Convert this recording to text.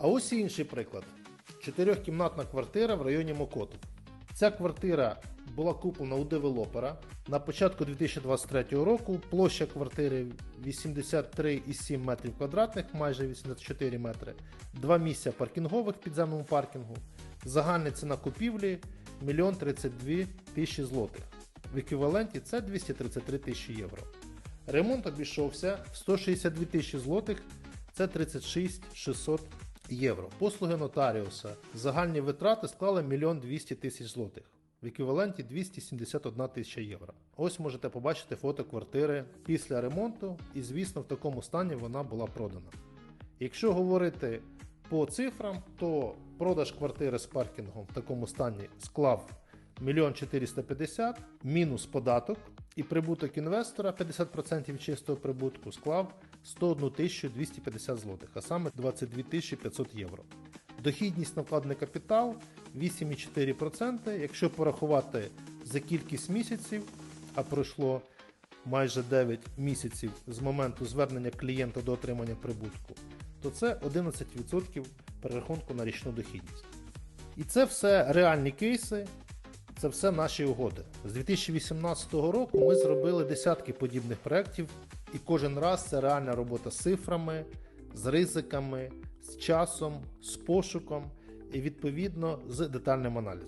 А ось інший приклад. Чотирьохкімнатна квартира в районі Мокоту. Ця квартира була куплена у девелопера. На початку 2023 року площа квартири 83,7 метрів квадратних, майже 84 метри, два місця паркінгових в підземному паркінгу. Загальна ціна купівлі 1 32 тисячі злотих. В еквіваленті це 233 тисячі євро. Ремонт обійшовся в 162 тисячі злотих, це 36 600 євро. Послуги нотаріуса. Загальні витрати склали 1 200 тисяч злотих. В еквіваленті 271 тисяча євро. Ось можете побачити фото квартири після ремонту, і звісно, в такому стані вона була продана. Якщо говорити по цифрам, то продаж квартири з паркінгом в такому стані склав 1 450 мінус податок, і прибуток інвестора 50% чистого прибутку склав 101 250 злотих, а саме 22 500 євро. Дохідність на вкладений капітал 8,4%. Якщо порахувати за кількість місяців, а пройшло майже 9 місяців з моменту звернення клієнта до отримання прибутку, то це 11% перерахунку на річну дохідність. І це все реальні кейси, це все наші угоди. З 2018 року ми зробили десятки подібних проєктів, і кожен раз це реальна робота з цифрами, з ризиками, з часом, з пошуком і відповідно з детальним аналізом.